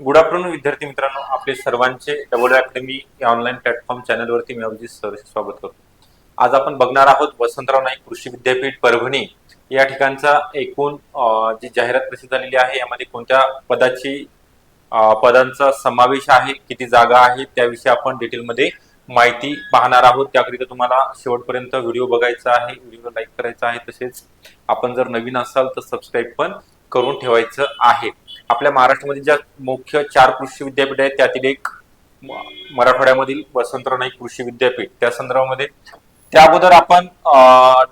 Good afternoon विद्यार्थी मित्रांनो. आपले सर्वांचे डबल अकॅडमी या ऑनलाईन प्लॅटफॉर्म चॅनलवरती मी अभिजित सर स्वागत करतो. आज आपण बघणार आहोत वसंतराव नाईक कृषी विद्यापीठ परभणी या ठिकाणचा एकूण जी जाहिरात प्रसिद्ध झालेली आहे यामध्ये कोणत्या पदाची पदांचा समावेश आहे किती जागा आहे त्याविषयी आपण डिटेलमध्ये माहिती पाहणार आहोत. त्याकरिता तुम्हाला शेवटपर्यंत व्हिडिओ बघायचा आहे व्हिडिओ लाईक करायचा आहे तसेच आपण जर नवीन असाल तर सबस्क्राईब पण करून ठेवायचं आहे. आपल्या महाराष्ट्रामध्ये ज्या मुख्य चार कृषी विद्यापीठ आहेत त्यातील एक म- मराठवाड्यामधील वसंतराव नाईक कृषी विद्यापीठ. त्या संदर्भामध्ये त्या अगोदर आपण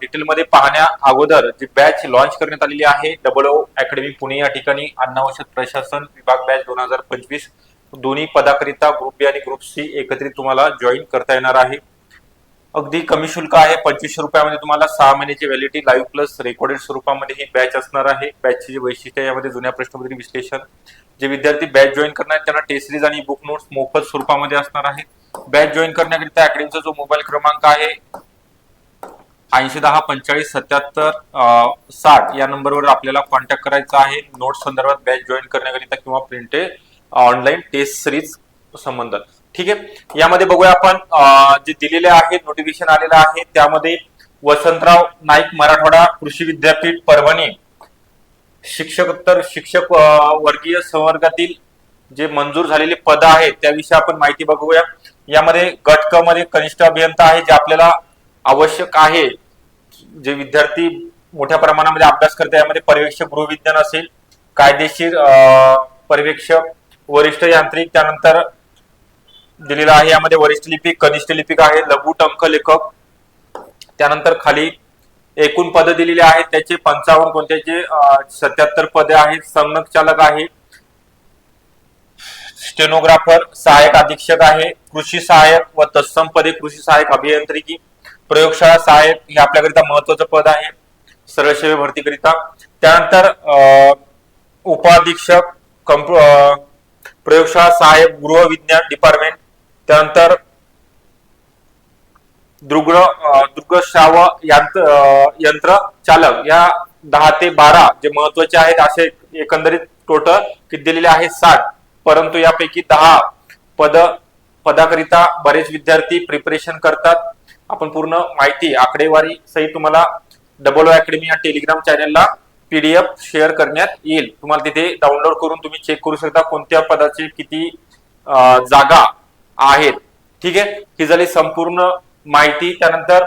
डिटेलमध्ये पाहण्या अगोदर जी बॅच लॉन्च करण्यात आलेली आहे डबल ओ अकॅडमी पुणे या ठिकाणी अन्न औषध प्रशासन विभाग बॅच दोन हजार पंचवीस. दोन्ही पदाकरिता ग्रुप बी आणि ग्रुप सी एकत्रित तुम्हाला जॉईन करता येणार आहे. अगदी कमी शुल्क आहे. पंचवीसशे रुपयामध्ये तुम्हाला सहा महिन्याची व्हॅलिडिटी लाईव्ह प्लस रेकॉर्डेड स्वरूपामध्ये ही बॅच असणार आहे. बॅचची जी वैशिष्ट्य आहे, यामध्ये जुन्या प्रश्नपत्रिका विश्लेषण. जे विद्यार्थी बॅच जॉईन करणार आहेत, त्यांना टेस्ट सिरीज आणि बुक नोट्स मोफत स्वरूपामध्ये असणार आहे. बॅच जॉईन करण्याकरिता अकॅडमीचा जो मोबाईल क्रमांक आहे ऐंशी दहा पंचेचाळीस सत्याहत्तर साठ या नंबरवर आपल्याला कॉन्टॅक्ट करायचा आहे. नोट्स संदर्भात बॅच जॉईन करण्याकरिता किंवा प्रिंटेड ऑनलाईन टेस्ट सिरीज संबंध. ठीक आहे? यामध्ये बघूया आपण जे दिलेले आहे नोटिफिकेशन आलेलं आहे त्यामध्ये वसंतराव नाईक मराठवाडा कृषी विद्यापीठ परभणी शिक्षकोत्तर शिक्षक वर्गीय संवर्गातील जे मंजूर झालेले पद आहेत त्याविषयी आपण माहिती बघूया. यामध्ये गट क मध्ये कनिष्ठ अभियंता आहे जे आपल्याला आवश्यक आहे. जे विद्यार्थी मोठ्या प्रमाणामध्ये अभ्यास करतात यामध्ये पर्यवेक्षक गृहविज्ञान असेल कायदेशीर अं, पर्यवेक्षक वरिष्ठ यांत्रिक त्यानंतर दिलेला आहे. यामध्ये वरिष्ठ लिपिक कनिष्ठ लिपिक आहे लघु टंक लेखक. त्यानंतर खाली एकूण पद दिलेली आहेत. त्याचे पंचावन्न कोणत्याचे? सत्याहत्तर पदे आहेत. संगणक चालक आहे. स्टेनोग्राफर सहाय्यक अधीक्षक आहे. कृषी सहाय्यक व तत्सम पदे कृषी सहाय्यक अभियांत्रिकी. प्रयोगशाळा सहाय्यक हे आपल्याकरिता महत्वाचं पद आहे. सरळ सेवे भरतीकरिता. त्यानंतर अं, उपाधीक्षक कंप अं, प्रयोगशाळा सहाय्यक गृह विज्ञान डिपार्टमेंट. त्यानंतर दृग्र अं, दृग्श्राव यंत्र यंत्र चालक या दहा ते बारा जे महत्त्वाचे आहेत असे एकंदरीत टोटल किती दिलेले आहेत साठ. परंतु यापैकी दहा पद पदाकरिता बरेच विद्यार्थी प्रिपरेशन करतात. आपण पूर्ण माहिती आकडेवारी सहित तुम्हाला डबल अकॅडमी या टेलिग्राम चॅनलला पीडीएफ शेअर करण्यात येईल. तुम्हाला तिथे डाउनलोड करून तुम्ही चेक करू शकता कोणत्या पदाचे किती जागा आहेत. ठीक आहे? ही झाली संपूर्ण माहिती. त्यानंतर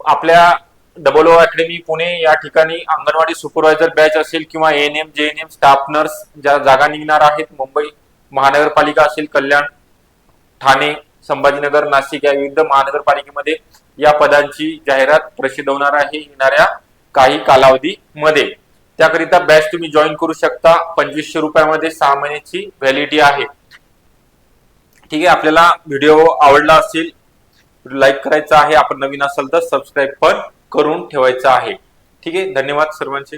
आपल्या डबल ओ अकॅडमी पुणे या ठिकाणी अंगणवाडी सुपरवायझर बॅच असेल किंवा N M J N M staff nurse ज्या जागा निघणार आहेत. मुंबई महानगरपालिका असेल कल्याण ठाणे संभाजीनगर नाशिक या विविध महानगरपालिकेमध्ये या पदांची जाहिरात प्रसिद्ध होणार आहे येणाऱ्या काही कालावधीमध्ये. त्याकरिता बॅच तुम्ही जॉईन करू शकता. पंचवीसशे रुपयामध्ये सहा महिन्याची व्हॅलिडिटी आहे. ठीक? आहे आपल्याला व्हिडिओ आवडला असेल लाईक करायचा आहे. आपण नवीन असाल तर सबस्क्राईब पण करून ठेवायचं आहे. ठीक? आहे धन्यवाद सर्वांचे.